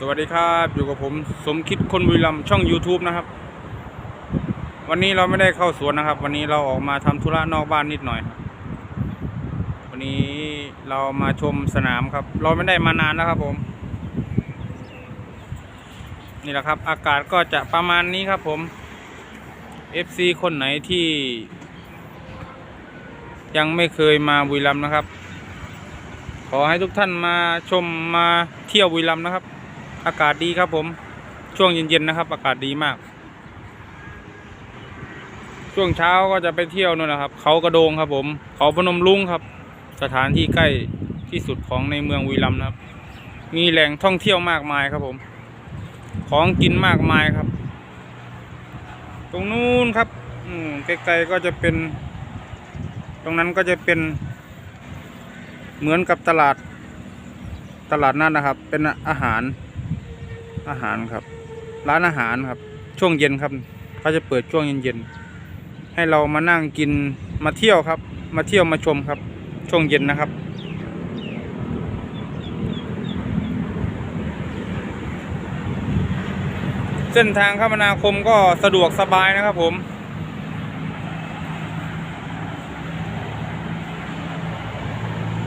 สวัสดีครับอยู่กับผมสมคิดคนบุรีรัมช่อง YouTube นะครับ วันนี้เราไม่ได้เข้าสวนนะครับ วันนี้เราออกมาทำธุระนอกบ้านนิดหน่อย วันนี้เรามาชมสนามครับ เราไม่ได้มานานแล้วครับผม นี่แหละครับ อากาศก็จะประมาณนี้ครับผม FC คนไหนที่ ยังไม่เคยมาบุรีรัมนะครับ ขอให้ทุกท่านมาชมมาเที่ยวบุรีรัมนะครับ อากาศดีครับผม ช่วงเย็นๆนะครับ อากาศดีมาก ช่วงเช้าก็จะไปเที่ยวนู่นนะครับ เขากระโดงครับผม เขาพนมลุงครับ สถานที่ใกล้ที่สุดของในเมืองบุรีรัมย์นะครับ มีแหล่งท่องเที่ยวมากมายครับผม ของกินมากมายครับ ตรงนู้นครับ อืมไกลๆก็จะเป็น ตรงนั้นก็จะเป็น เหมือนกับตลาดตลาดนัดนะครับ เป็นอาหาร อาหารครับ ร้านอาหารครับ ช่วงเย็นครับเขาจะเปิดช่วงเย็นๆให้เรามานั่งกินมาเที่ยวครับ มาเที่ยวมาชมครับ ช่วงเย็นนะครับเส้นทางคมนาคมก็สะดวกสบายนะครับผม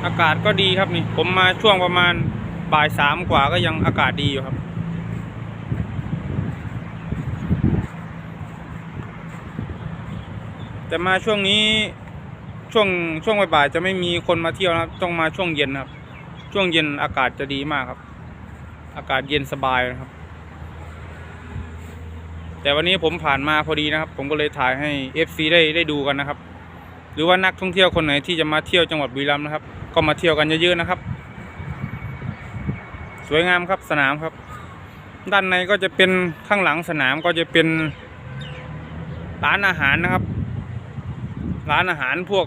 อากาศก็ดีครับนี่ ผมมาช่วงประมาณบ่ายสามกว่าก็ยังอากาศดีอยู่ครับ แต่มาช่วงนี้ช่วงช่วงบ่ายๆจะไม่มีคนมาเที่ยวนะครับต้องมาช่วงเย็นนะครับ ช่วงเย็นอากาศจะดีมากครับ อากาศเย็นสบายนะครับ แต่วันนี้ผมผ่านมาพอดีนะครับ ผมก็เลยถ่ายให้ FC ได้ได้ดูกันนะครับ หรือว่านักท่องเที่ยวคนไหนที่จะมาเที่ยวจังหวัดบุรีรัมย์นะครับ ก็มาเที่ยวกันเยอะๆนะครับ สวยงามครับสนามครับ ด้านในก็จะเป็นข้างหลังสนามก็จะเป็นร้านอาหารนะครับ ร้านอาหารพวก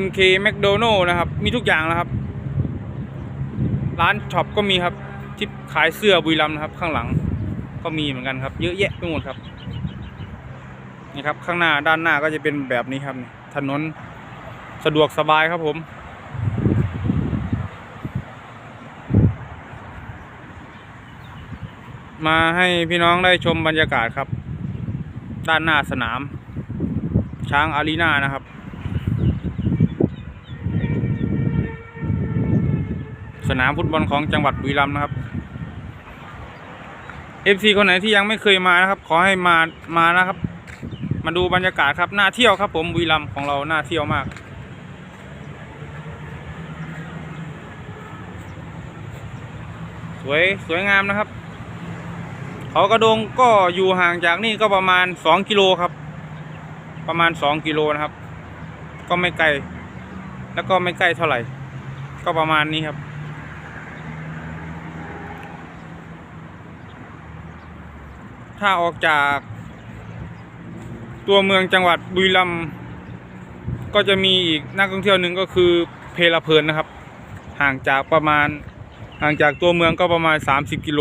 MK McDonald นะครับ มีทุกอย่างนะครับ ร้านช็อปก็มีครับ ที่ขายเสื้อบุรีรัมนะครับ ข้างหลังก็มีเหมือนกันครับ เยอะแยะไปหมดครับนี่ครับข้างหน้าด้านหน้าก็จะเป็นแบบนี้ครับ ถนนสะดวกสบายครับผม มาให้พี่น้องได้ชมบรรยากาศครับ ด้านหน้าสนาม ช้างอารีนานะครับ สนามฟุตบอลของจังหวัดบุรีรัมย์นะครับ FC คนไหนที่ยังไม่เคยมานะครับ ขอให้มามานะครับ มาดูบรรยากาศครับน่าเที่ยวครับ ผมบุรีรัมย์ของเราน่าเที่ยวมากสวยสวยงามนะครับ เขากระโดงก็อยู่ห่างจากนี่ก็ประมาณสองกิโลครับ ประมาณสองกิโลนะครับ ก็ไม่ไกล แล้วก็ไม่ใกล้เท่าไหร่ ก็ประมาณนี้ครับ ถ้าออกจาก ตัวเมืองจังหวัดบุรีรัมย์ก็จะมีอีกนักท่องเที่ยวหนึ่งก็คือเพลาเพลินนะครับ ห่างจากประมาณห่างจากตัวเมืองก็ประมาณ 30 กิโล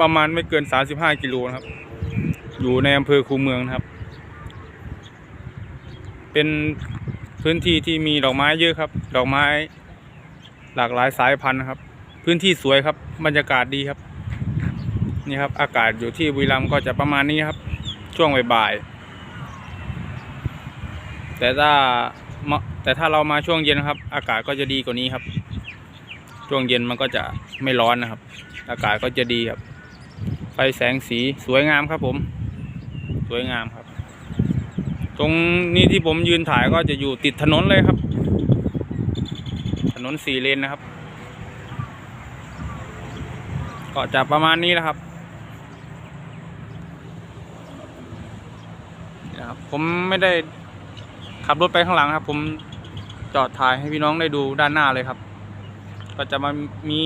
ประมาณไม่เกิน 35 กิโลนะครับ อยู่ในอำเภอคูเมืองนะครับ เป็นพื้นที่ที่มีดอกไม้เยอะครับ ดอกไม้ หลากหลายสายพันธุ์ครับ พื้นที่สวยครับ บรรยากาศดีครับ นี่ครับ อากาศอยู่ที่บุรีรัมย์ก็จะประมาณนี้ครับ ช่วงบ่ายๆแต่ถ้าแต่ถ้าเรามาช่วงเย็นครับ อากาศก็จะดีกว่านี้ครับ ช่วงเย็นมันก็จะไม่ร้อนนะครับ อากาศก็จะดีครับ ไฟแสงสีสวยงามครับผม สวยงามครับ ตรงนี้ที่ผมยืนถ่ายก็จะอยู่ติดถนนเลยครับ ถนนสี่เลนนะครับ ก็จะประมาณนี้แหละครับนะครับผมไม่ได้ขับรถไปข้างหลังครับ ผมจอดถ่ายให้พี่น้องได้ดูด้านหน้าเลยครับ ก็จะมามี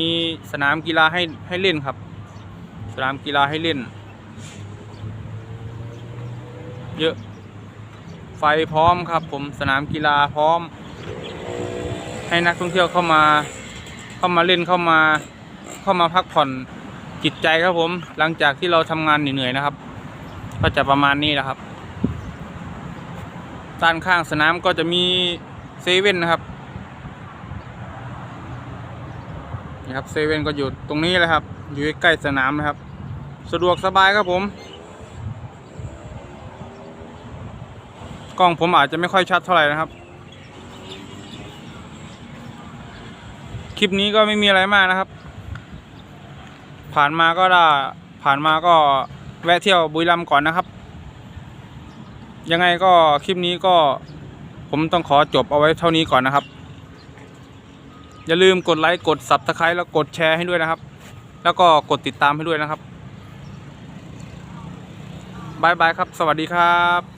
สนามกีฬาให้ให้เล่นครับ สนามกีฬาให้เล่น เยอะ ไฟพร้อมครับผมสนามกีฬาพร้อม ให้นักท่องเที่ยวเข้ามา เข้ามาเล่นเข้ามา เข้ามาพักผ่อนจิตใจครับผม หลังจากที่เราทำงานเหนื่อยๆนะครับ ก็จะประมาณนี้นะครับด้านข้างสนามก็จะมีเซเว่นนะครับนี่ครับเซเว่นก็อยู่ตรงนี้เลยครับ อยู่ใกล้สนามนะครับ สะดวกสบายครับผม กล้องผมอาจจะไม่ค่อยชัดเท่าไหร่นะครับ คลิปนี้ก็ไม่มีอะไรมากนะครับ ผ่านมาก็ได้ผ่านมาก็แวะเที่ยวบุรีรัมย์ก่อนนะครับ ยังไงก็คลิปนี้ก็ผมต้องขอจบเอาไว้เท่านี้ก่อนนะครับ อย่าลืมกดไลค์กด subscribe แล้วกดแชร์ให้ด้วยนะครับ แล้วก็กดติดตามให้ด้วยนะครับบายบายครับ สวัสดีครับ